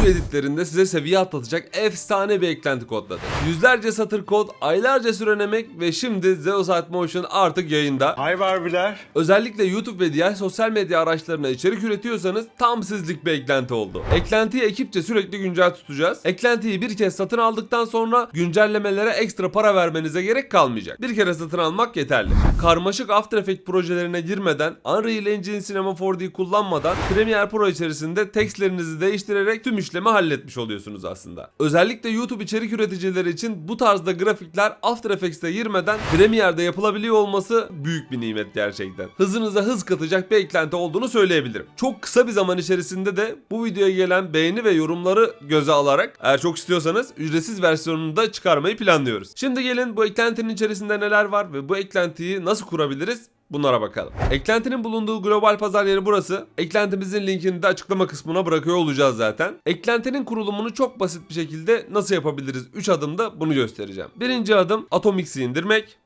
video editlerinde size seviye atlatacak efsane bir eklenti kodladı. Yüzlerce satır kod, aylarca süren emek ve şimdi Zeus Art Motion artık yayında. Hay Barbiler. Özellikle YouTube ve diğer sosyal medya araçlarına içerik üretiyorsanız tam sizlik bir eklenti oldu. Eklentiyi ekipçe sürekli güncel tutacağız. Eklentiyi bir kez satın aldıktan sonra güncellemelere ekstra para vermenize gerek kalmayacak. Bir kere satın almak yeterli. Karmaşık After Effects projelerine girmeden, Unreal Engine Cinema 4D kullanmadan Premiere Pro içerisinde tekstlerinizi değiştirerek tüm işlemi halletmiş oluyorsunuz aslında. Özellikle YouTube içerik üreticileri için bu tarzda grafikler After Effects'te girmeden Premiere'de yapılabiliyor olması büyük bir nimet gerçekten. Hızınıza hız katacak bir eklenti olduğunu söyleyebilirim. Çok kısa bir zaman içerisinde de bu videoya gelen beğeni ve yorumları göze alarak eğer çok istiyorsanız ücretsiz versiyonunu da çıkarmayı planlıyoruz. Şimdi gelin bu eklentinin içerisinde neler var ve bu eklentiyi nasıl kurabiliriz Bunlara bakalım. Eklentinin bulunduğu global pazar yeri burası. Eklentimizin linkini de açıklama kısmına bırakıyor olacağız zaten. Eklentinin kurulumunu çok basit bir şekilde nasıl yapabiliriz? 3 adımda bunu göstereceğim. Birinci adım Atomix'i indirmek.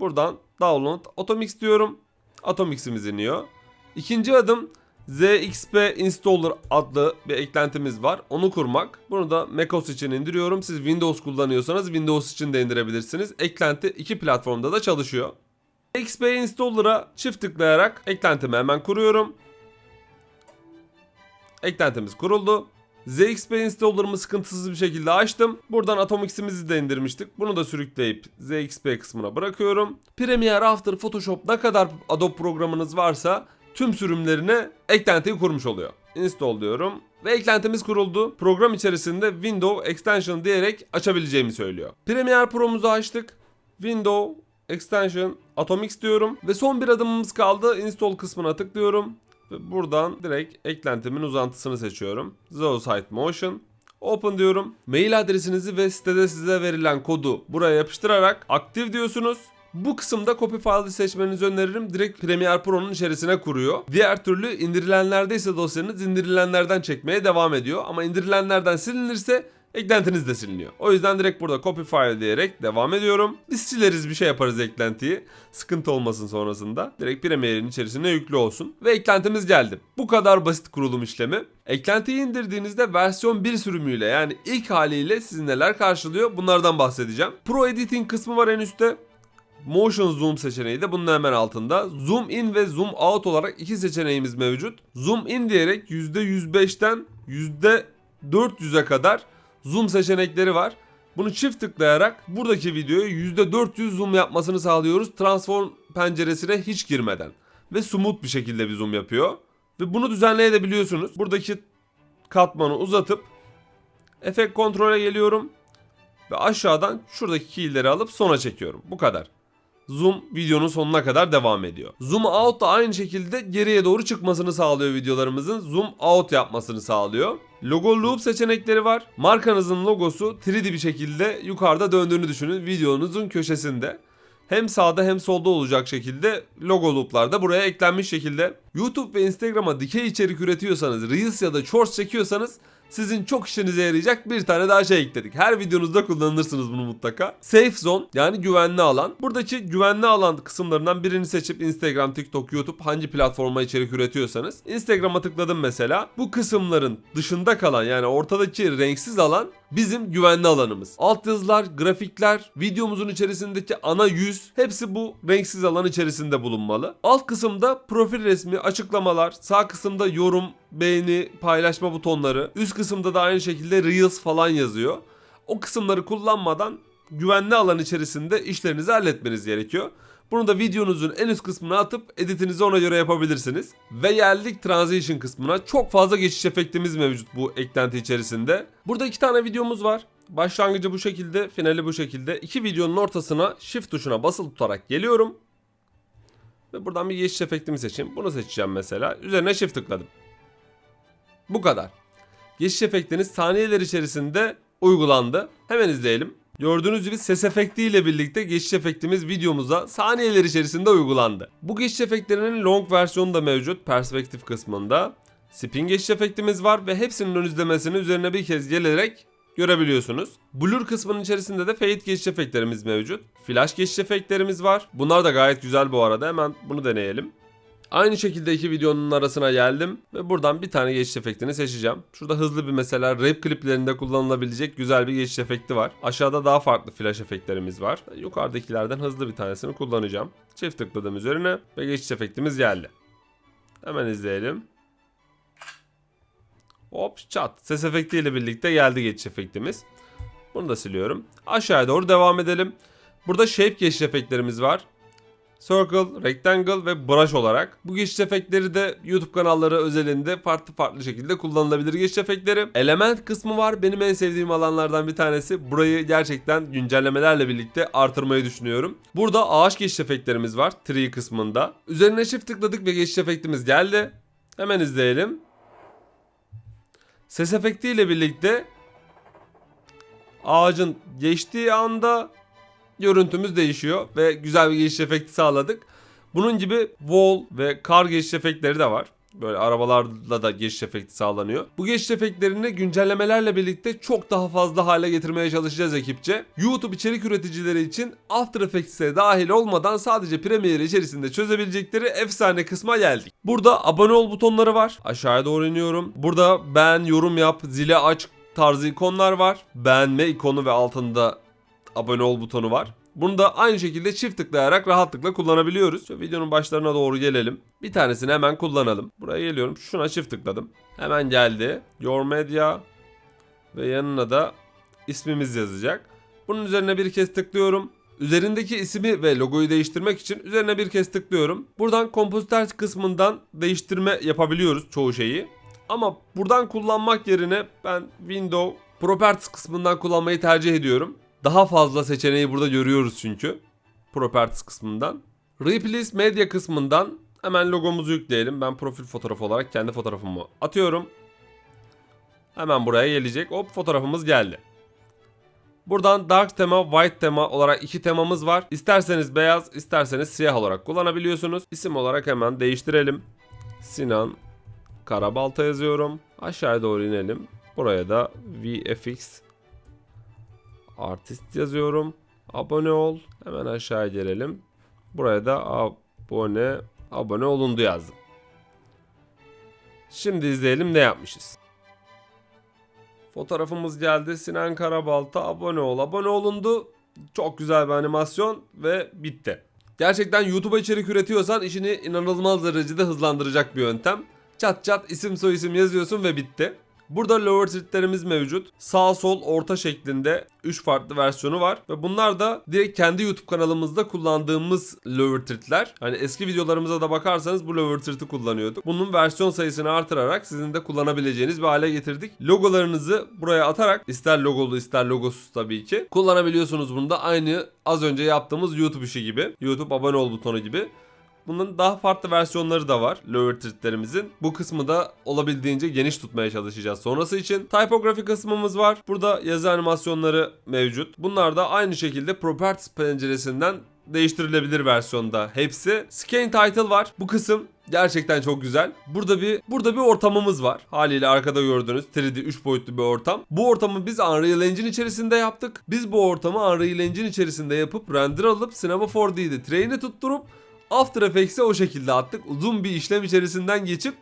Buradan download Atomix diyorum. Atomix'imiz iniyor. İkinci adım ZXP Installer adlı bir eklentimiz var. Onu kurmak. Bunu da macOS için indiriyorum. Siz Windows kullanıyorsanız Windows için de indirebilirsiniz. Eklenti iki platformda da çalışıyor. XP Installer'a çift tıklayarak eklentimi hemen kuruyorum. Eklentimiz kuruldu. ZXP Installer'ımı sıkıntısız bir şekilde açtım. Buradan Atomix'imizi de indirmiştik. Bunu da sürükleyip ZXP kısmına bırakıyorum. Premiere, After, Photoshop ne kadar Adobe programınız varsa tüm sürümlerine eklentiyi kurmuş oluyor. Install diyorum ve eklentimiz kuruldu. Program içerisinde Window Extension diyerek açabileceğimi söylüyor. Premiere Pro'muzu açtık. Window Extension Atomix diyorum ve son bir adımımız kaldı. Install kısmına tıklıyorum ve buradan direkt eklentimin uzantısını seçiyorum. Zoosite Motion. Open diyorum. Mail adresinizi ve sitede size verilen kodu buraya yapıştırarak aktif diyorsunuz. Bu kısımda copy file'ı seçmenizi öneririm. Direkt Premiere Pro'nun içerisine kuruyor. Diğer türlü indirilenlerde ise dosyanız indirilenlerden çekmeye devam ediyor. Ama indirilenlerden silinirse eklentiniz de siliniyor. O yüzden direkt burada copy file diyerek devam ediyorum. Biz sileriz bir şey yaparız eklentiyi. Sıkıntı olmasın sonrasında. Direkt Premiere'in içerisine yüklü olsun. Ve eklentimiz geldi. Bu kadar basit kurulum işlemi. Eklentiyi indirdiğinizde versiyon 1 sürümüyle yani ilk haliyle sizi neler karşılıyor bunlardan bahsedeceğim. Pro Editing kısmı var en üstte. Motion Zoom seçeneği de bunun hemen altında. Zoom in ve zoom out olarak iki seçeneğimiz mevcut. Zoom in diyerek %105'ten %400'e kadar zoom seçenekleri var. Bunu çift tıklayarak buradaki videoyu %400 zoom yapmasını sağlıyoruz. Transform penceresine hiç girmeden. Ve smooth bir şekilde bir zoom yapıyor. Ve bunu düzenleyebiliyorsunuz. Buradaki katmanı uzatıp efekt kontrole geliyorum. Ve aşağıdan şuradaki keyleri alıp sona çekiyorum. Bu kadar. Zoom videonun sonuna kadar devam ediyor. Zoom out da aynı şekilde geriye doğru çıkmasını sağlıyor videolarımızın. Zoom out yapmasını sağlıyor. Logo loop seçenekleri var. Markanızın logosu 3D bir şekilde yukarıda döndüğünü düşünün videonuzun köşesinde. Hem sağda hem solda olacak şekilde logo looplar da buraya eklenmiş şekilde. YouTube ve Instagram'a dikey içerik üretiyorsanız, Reels ya da Shorts çekiyorsanız sizin çok işinize yarayacak bir tane daha şey ekledik. Her videonuzda kullanırsınız bunu mutlaka. Safe Zone yani güvenli alan. Buradaki güvenli alan kısımlarından birini seçip Instagram, TikTok, YouTube hangi platforma içerik üretiyorsanız Instagram'a tıkladım mesela. Bu kısımların dışında kalan yani ortadaki renksiz alan bizim güvenli alanımız. Alt yazılar, grafikler, videomuzun içerisindeki ana yüz hepsi bu renksiz alan içerisinde bulunmalı. Alt kısımda profil resmi, açıklamalar, sağ kısımda yorum, beğeni, paylaşma butonları, üst kısımda da aynı şekilde Reels falan yazıyor. O kısımları kullanmadan güvenli alan içerisinde işlerinizi halletmeniz gerekiyor. Bunu da videonuzun en üst kısmına atıp editinizi ona göre yapabilirsiniz. Ve geldik transition kısmına. Çok fazla geçiş efektimiz mevcut bu eklenti içerisinde. Burada iki tane videomuz var. Başlangıcı bu şekilde, finali bu şekilde. İki videonun ortasına shift tuşuna basılı tutarak geliyorum. Ve buradan bir geçiş efektimi seçeyim. Bunu seçeceğim mesela. Üzerine shift tıkladım. Bu kadar. Geçiş efektiniz saniyeler içerisinde uygulandı. Hemen izleyelim. Gördüğünüz gibi ses efekti ile birlikte geçiş efektimiz videomuza saniyeler içerisinde uygulandı. Bu geçiş efektlerinin long versiyonu da mevcut perspektif kısmında. Spin geçiş efektimiz var ve hepsinin ön izlemesini üzerine bir kez gelerek görebiliyorsunuz. Blur kısmının içerisinde de fade geçiş efektlerimiz mevcut. Flash geçiş efektlerimiz var. Bunlar da gayet güzel bu arada. Hemen bunu deneyelim. Aynı şekilde iki videonun arasına geldim ve buradan bir tane geçiş efektini seçeceğim. Şurada hızlı bir mesela rap kliplerinde kullanılabilecek güzel bir geçiş efekti var. Aşağıda daha farklı flash efektlerimiz var. Yukarıdakilerden hızlı bir tanesini kullanacağım. Çift tıkladım üzerine ve geçiş efektimiz geldi. Hemen izleyelim. Hop çat. Ses efektiyle birlikte geldi geçiş efektimiz. Bunu da siliyorum. Aşağıya doğru devam edelim. Burada shape geçiş efektlerimiz var. Circle, Rectangle ve Brush olarak. Bu geçiş efektleri de YouTube kanalları özelinde farklı farklı şekilde kullanılabilir geçiş efektleri. Element kısmı var. Benim en sevdiğim alanlardan bir tanesi. Burayı gerçekten güncellemelerle birlikte artırmayı düşünüyorum. Burada ağaç geçiş efektlerimiz var. Tree kısmında. Üzerine çift tıkladık ve geçiş efektimiz geldi. Hemen izleyelim. Ses efektiyle birlikte ağacın geçtiği anda görüntümüz değişiyor ve güzel bir geçiş efekti sağladık. Bunun gibi wall ve kar geçiş efektleri de var. Böyle arabalarla da geçiş efekti sağlanıyor. Bu geçiş efektlerini güncellemelerle birlikte çok daha fazla hale getirmeye çalışacağız ekipçe. YouTube içerik üreticileri için After Effects'e dahil olmadan sadece Premiere içerisinde çözebilecekleri efsane kısma geldik. Burada abone ol butonları var. Aşağıya doğru iniyorum. Burada beğen, yorum yap, zile aç tarzı ikonlar var. Beğenme ikonu ve altında abone ol butonu var. Bunu da aynı şekilde çift tıklayarak rahatlıkla kullanabiliyoruz. Şu videonun başlarına doğru gelelim. Bir tanesini hemen kullanalım. Buraya geliyorum. Şuna çift tıkladım. Hemen geldi. Your Media ve yanına da ismimiz yazacak. Bunun üzerine bir kez tıklıyorum. Üzerindeki ismi ve logoyu değiştirmek için üzerine bir kez tıklıyorum. Buradan kompozitör kısmından değiştirme yapabiliyoruz çoğu şeyi. Ama buradan kullanmak yerine ben Window Properties kısmından kullanmayı tercih ediyorum. Daha fazla seçeneği burada görüyoruz çünkü. Properties kısmından. Replace Media kısmından hemen logomuzu yükleyelim. Ben profil fotoğrafı olarak kendi fotoğrafımı atıyorum. Hemen buraya gelecek. Hop fotoğrafımız geldi. Buradan dark tema, white tema olarak iki temamız var. İsterseniz beyaz, isterseniz siyah olarak kullanabiliyorsunuz. İsim olarak hemen değiştirelim. Sinan Karabalta yazıyorum. Aşağıya doğru inelim. Buraya da VFX Artist yazıyorum. Abone ol. Hemen aşağı gelelim. Buraya da abone abone olundu yazdım. Şimdi izleyelim ne yapmışız. Fotoğrafımız geldi. Sinan Karabalta abone ol. Abone olundu. Çok güzel bir animasyon ve bitti. Gerçekten YouTube'a içerik üretiyorsan işini inanılmaz derecede hızlandıracak bir yöntem. Çat çat isim soy isim yazıyorsun ve bitti. Burada lower threadlerimiz mevcut. Sağ sol orta şeklinde 3 farklı versiyonu var. Ve bunlar da direkt kendi YouTube kanalımızda kullandığımız lower threadler. Hani eski videolarımıza da bakarsanız bu lower thread'i kullanıyorduk. Bunun versiyon sayısını artırarak sizin de kullanabileceğiniz bir hale getirdik. Logolarınızı buraya atarak ister logolu ister logosuz tabii ki kullanabiliyorsunuz bunu da aynı az önce yaptığımız YouTube işi gibi. YouTube abone ol butonu gibi. Bunun daha farklı versiyonları da var lower threadlerimizin. Bu kısmı da olabildiğince geniş tutmaya çalışacağız sonrası için. Typography kısmımız var. Burada yazı animasyonları mevcut. Bunlar da aynı şekilde Properties penceresinden değiştirilebilir versiyonda hepsi. Scan title var. Bu kısım gerçekten çok güzel. Burada bir burada bir ortamımız var. Haliyle arkada gördüğünüz 3D 3 boyutlu bir ortam. Bu ortamı biz Unreal Engine içerisinde yaptık. Biz bu ortamı Unreal Engine içerisinde yapıp render alıp Cinema 4D'de train'e tutturup After Effects'e o şekilde attık. Uzun bir işlem içerisinden geçip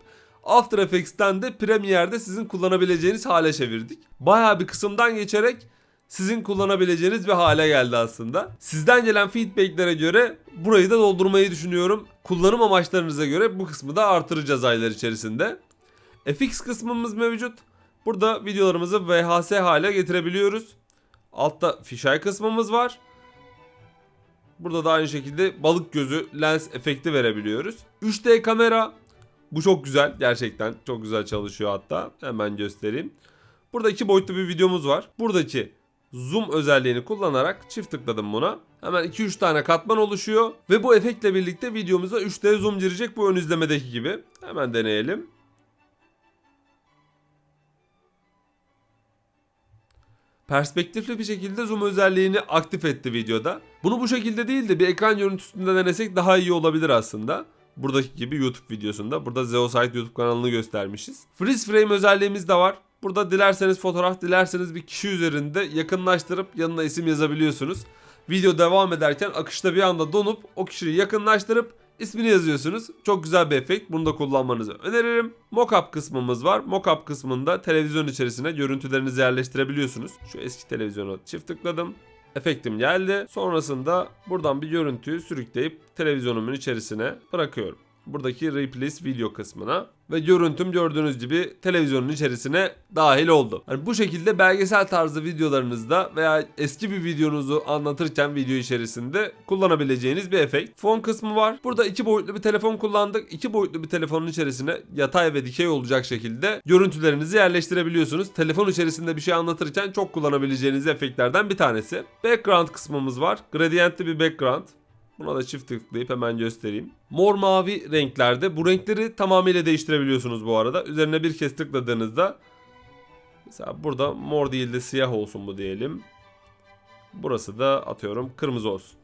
After Effects'ten de Premiere'de sizin kullanabileceğiniz hale çevirdik. Bayağı bir kısımdan geçerek sizin kullanabileceğiniz bir hale geldi aslında. Sizden gelen feedbacklere göre burayı da doldurmayı düşünüyorum. Kullanım amaçlarınıza göre bu kısmı da artıracağız aylar içerisinde. FX kısmımız mevcut. Burada videolarımızı VHS hale getirebiliyoruz. Altta fisheye kısmımız var. Burada da aynı şekilde balık gözü lens efekti verebiliyoruz. 3D kamera. Bu çok güzel gerçekten. Çok güzel çalışıyor hatta. Hemen göstereyim. Burada iki boyutlu bir videomuz var. Buradaki zoom özelliğini kullanarak çift tıkladım buna. Hemen 2-3 tane katman oluşuyor. Ve bu efektle birlikte videomuza 3D zoom girecek bu ön izlemedeki gibi. Hemen deneyelim. Perspektifli bir şekilde zoom özelliğini aktif etti videoda. Bunu bu şekilde değil de bir ekran görüntüsünde denesek daha iyi olabilir aslında. Buradaki gibi YouTube videosunda. Burada Zeosite YouTube kanalını göstermişiz. Freeze frame özelliğimiz de var. Burada dilerseniz fotoğraf, dilerseniz bir kişi üzerinde yakınlaştırıp yanına isim yazabiliyorsunuz. Video devam ederken akışta bir anda donup o kişiyi yakınlaştırıp ismini yazıyorsunuz. Çok güzel bir efekt. Bunu da kullanmanızı öneririm. Mockup kısmımız var. Mockup kısmında televizyon içerisine görüntülerinizi yerleştirebiliyorsunuz. Şu eski televizyonu çift tıkladım. Efektim geldi. Sonrasında buradan bir görüntüyü sürükleyip televizyonumun içerisine bırakıyorum. Buradaki replace video kısmına ve görüntüm gördüğünüz gibi televizyonun içerisine dahil oldu. Yani bu şekilde belgesel tarzı videolarınızda veya eski bir videonuzu anlatırken video içerisinde kullanabileceğiniz bir efekt. Fon kısmı var. Burada iki boyutlu bir telefon kullandık. İki boyutlu bir telefonun içerisine yatay ve dikey olacak şekilde görüntülerinizi yerleştirebiliyorsunuz. Telefon içerisinde bir şey anlatırken çok kullanabileceğiniz efektlerden bir tanesi. Background kısmımız var. Gradientli bir background. Buna da çift tıklayıp hemen göstereyim. Mor mavi renklerde bu renkleri tamamıyla değiştirebiliyorsunuz bu arada. Üzerine bir kez tıkladığınızda mesela burada mor değil de siyah olsun bu diyelim. Burası da atıyorum kırmızı olsun.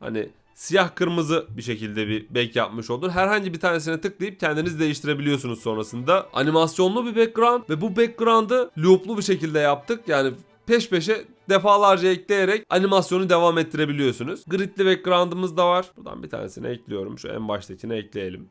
Hani siyah kırmızı bir şekilde bir back yapmış olur. Herhangi bir tanesine tıklayıp kendiniz değiştirebiliyorsunuz sonrasında. Animasyonlu bir background ve bu background'ı loop'lu bir şekilde yaptık. Yani peş peşe defalarca ekleyerek animasyonu devam ettirebiliyorsunuz. Gridli background'ımız da var. Buradan bir tanesini ekliyorum. Şu en baştakini ekleyelim.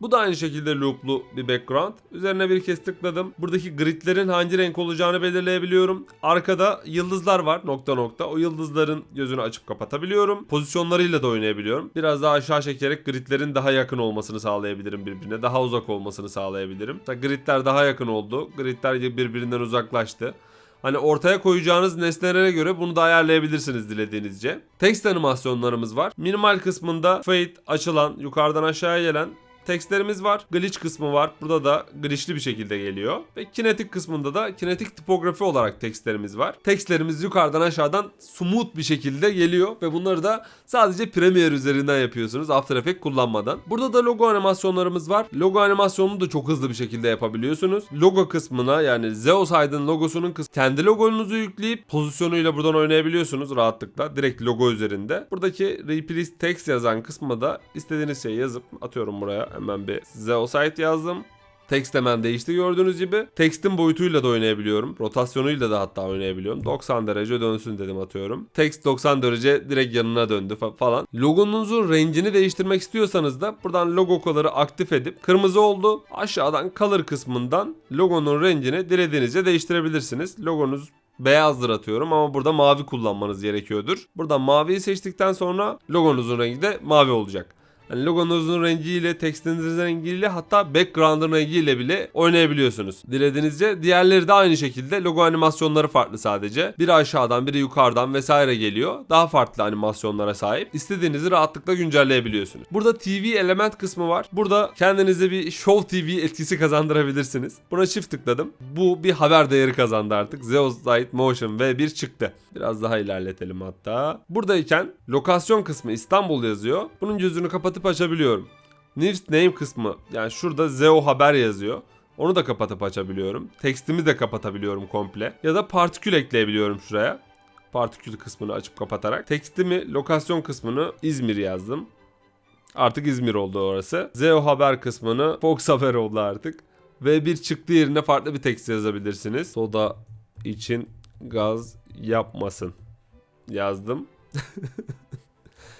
Bu da aynı şekilde loop'lu bir background. Üzerine bir kez tıkladım. Buradaki gridlerin hangi renk olacağını belirleyebiliyorum. Arkada yıldızlar var nokta nokta. O yıldızların gözünü açıp kapatabiliyorum. Pozisyonlarıyla da oynayabiliyorum. Biraz daha aşağı çekerek gridlerin daha yakın olmasını sağlayabilirim birbirine. Daha uzak olmasını sağlayabilirim. Gridler daha yakın oldu. Gridler birbirinden uzaklaştı. Hani ortaya koyacağınız nesnelere göre bunu da ayarlayabilirsiniz dilediğinizce. Text animasyonlarımız var. Minimal kısmında fade açılan, yukarıdan aşağıya gelen tekstlerimiz var. Glitch kısmı var. Burada da glitchli bir şekilde geliyor. Ve kinetik kısmında da kinetik tipografi olarak tekstlerimiz var. Tekstlerimiz yukarıdan aşağıdan smooth bir şekilde geliyor ve bunları da sadece Premiere üzerinden yapıyorsunuz After Effects kullanmadan. Burada da logo animasyonlarımız var. Logo animasyonunu da çok hızlı bir şekilde yapabiliyorsunuz. Logo kısmına yani Zeoside'ın logosunun kısmı kendi logonuzu yükleyip pozisyonuyla buradan oynayabiliyorsunuz rahatlıkla. Direkt logo üzerinde. Buradaki replace text yazan kısmı da istediğiniz şeyi yazıp atıyorum buraya. Hemen bir Zeosite yazdım. Text hemen değişti gördüğünüz gibi. Text'in boyutuyla da oynayabiliyorum. Rotasyonuyla da hatta oynayabiliyorum. 90 derece dönsün dedim atıyorum. Text 90 derece direkt yanına döndü fa- falan. Logonuzun rengini değiştirmek istiyorsanız da buradan logo kolları aktif edip kırmızı oldu. Aşağıdan color kısmından logonun rengini dilediğinizce değiştirebilirsiniz. Logonuz beyazdır atıyorum ama burada mavi kullanmanız gerekiyordur. Buradan maviyi seçtikten sonra logonuzun rengi de mavi olacak. Yani logonuzun rengiyle, tekstinizin rengiyle hatta background'ın rengiyle bile oynayabiliyorsunuz. Dilediğinizce diğerleri de aynı şekilde logo animasyonları farklı sadece. Biri aşağıdan biri yukarıdan vesaire geliyor. Daha farklı animasyonlara sahip. İstediğinizi rahatlıkla güncelleyebiliyorsunuz. Burada TV element kısmı var. Burada kendinize bir Show TV etkisi kazandırabilirsiniz. Buna çift tıkladım. Bu bir haber değeri kazandı artık. Zeus Light Motion V1 çıktı. Biraz daha ilerletelim hatta. Buradayken lokasyon kısmı İstanbul yazıyor. Bunun gözünü kapatıp açabiliyorum. News name kısmı yani şurada Zeo haber yazıyor. Onu da kapatıp açabiliyorum. Tekstimi de kapatabiliyorum komple. Ya da partikül ekleyebiliyorum şuraya. Partikül kısmını açıp kapatarak. Tekstimi, lokasyon kısmını İzmir yazdım. Artık İzmir oldu orası. Zeo haber kısmını Fox haber oldu artık. Ve bir çıktı yerine farklı bir tekst yazabilirsiniz. Soda için gaz yapmasın yazdım.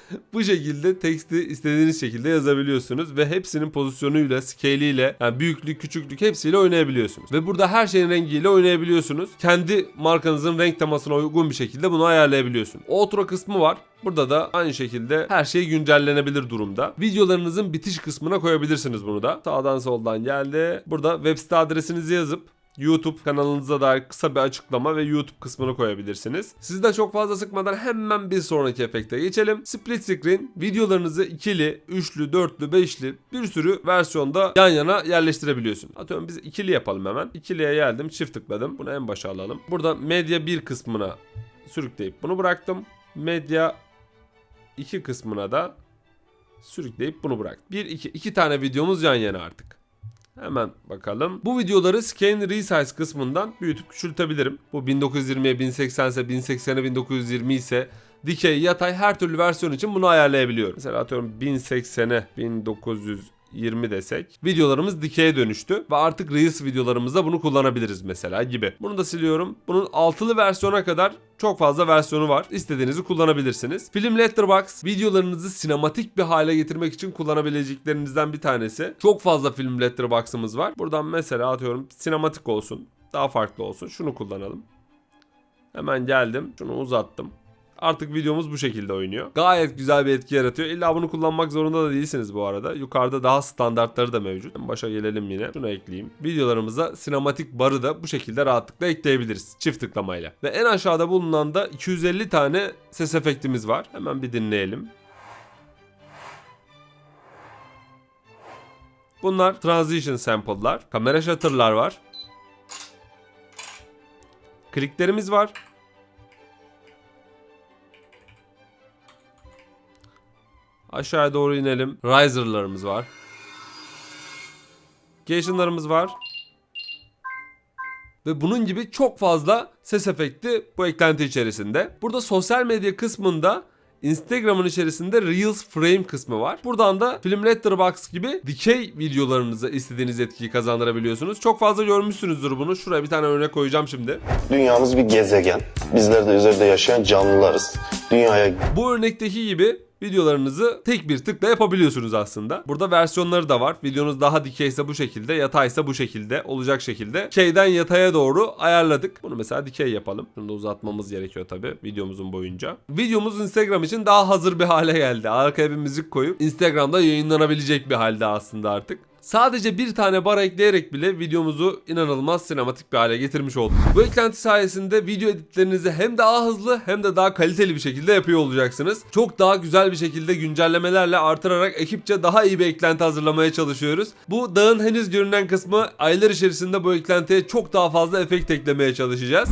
Bu şekilde teksti istediğiniz şekilde yazabiliyorsunuz ve hepsinin pozisyonuyla, scale'iyle, yani büyüklük, küçüklük hepsiyle oynayabiliyorsunuz. Ve burada her şeyin rengiyle oynayabiliyorsunuz. Kendi markanızın renk temasına uygun bir şekilde bunu ayarlayabiliyorsunuz. Outro kısmı var. Burada da aynı şekilde her şey güncellenebilir durumda. Videolarınızın bitiş kısmına koyabilirsiniz bunu da. Sağdan soldan geldi. Burada web site adresinizi yazıp YouTube kanalınıza dair kısa bir açıklama ve YouTube kısmını koyabilirsiniz. Sizi de çok fazla sıkmadan hemen bir sonraki efekte geçelim. Split screen videolarınızı ikili, üçlü, dörtlü, beşli bir sürü versiyonda yan yana yerleştirebiliyorsun. Atıyorum biz ikili yapalım hemen. İkiliye geldim, çift tıkladım. Bunu en başa alalım. Burada medya 1 kısmına sürükleyip bunu bıraktım. Medya 2 kısmına da sürükleyip bunu bıraktım. 1 2 iki tane videomuz yan yana artık. Hemen bakalım. Bu videoları Scan Resize kısmından büyütüp küçültebilirim. Bu 1920'ye 1080 ise 1080'e 1920 ise dikey, yatay her türlü versiyon için bunu ayarlayabiliyorum. Mesela atıyorum 1080'e 20 desek. Videolarımız dikeye dönüştü ve artık Reels videolarımızda bunu kullanabiliriz mesela gibi. Bunu da siliyorum. Bunun altılı versiyona kadar çok fazla versiyonu var. İstediğinizi kullanabilirsiniz. Film Letterbox videolarınızı sinematik bir hale getirmek için kullanabileceklerinizden bir tanesi. Çok fazla film Letterbox'ımız var. Buradan mesela atıyorum sinematik olsun. Daha farklı olsun. Şunu kullanalım. Hemen geldim. Şunu uzattım. Artık videomuz bu şekilde oynuyor. Gayet güzel bir etki yaratıyor. İlla bunu kullanmak zorunda da değilsiniz bu arada. Yukarıda daha standartları da mevcut. Başa gelelim yine. Şunu ekleyeyim. Videolarımıza sinematik barı da bu şekilde rahatlıkla ekleyebiliriz. Çift tıklamayla. Ve en aşağıda bulunan da 250 tane ses efektimiz var. Hemen bir dinleyelim. Bunlar transition sample'lar. Kamera shutter'lar var. Kliklerimiz var. Aşağıya doğru inelim. Riser'larımız var. Gations'larımız var. Ve bunun gibi çok fazla ses efekti bu eklenti içerisinde. Burada sosyal medya kısmında Instagram'ın içerisinde Reels Frame kısmı var. Buradan da Film Letterboxd gibi dikey videolarınıza istediğiniz etkiyi kazandırabiliyorsunuz. Çok fazla görmüşsünüzdür bunu. Şuraya bir tane örnek koyacağım şimdi. Dünyamız bir gezegen. Bizler de üzerinde yaşayan canlılarız. Dünyaya Bu örnekteki gibi videolarınızı tek bir tıkla yapabiliyorsunuz aslında. Burada versiyonları da var. Videonuz daha dikeyse bu şekilde, yataysa bu şekilde olacak şekilde. Dikeyden yataya doğru ayarladık. Bunu mesela dikey yapalım. Bunu da uzatmamız gerekiyor tabi videomuzun boyunca. Videomuz Instagram için daha hazır bir hale geldi. Arkaya bir müzik koyup Instagram'da yayınlanabilecek bir halde aslında artık. Sadece bir tane bar ekleyerek bile videomuzu inanılmaz sinematik bir hale getirmiş olduk. Bu eklenti sayesinde video editlerinizi hem daha hızlı hem de daha kaliteli bir şekilde yapıyor olacaksınız. Çok daha güzel bir şekilde güncellemelerle artırarak ekipçe daha iyi bir eklenti hazırlamaya çalışıyoruz. Bu dağın henüz görünen kısmı aylar içerisinde bu eklentiye çok daha fazla efekt eklemeye çalışacağız.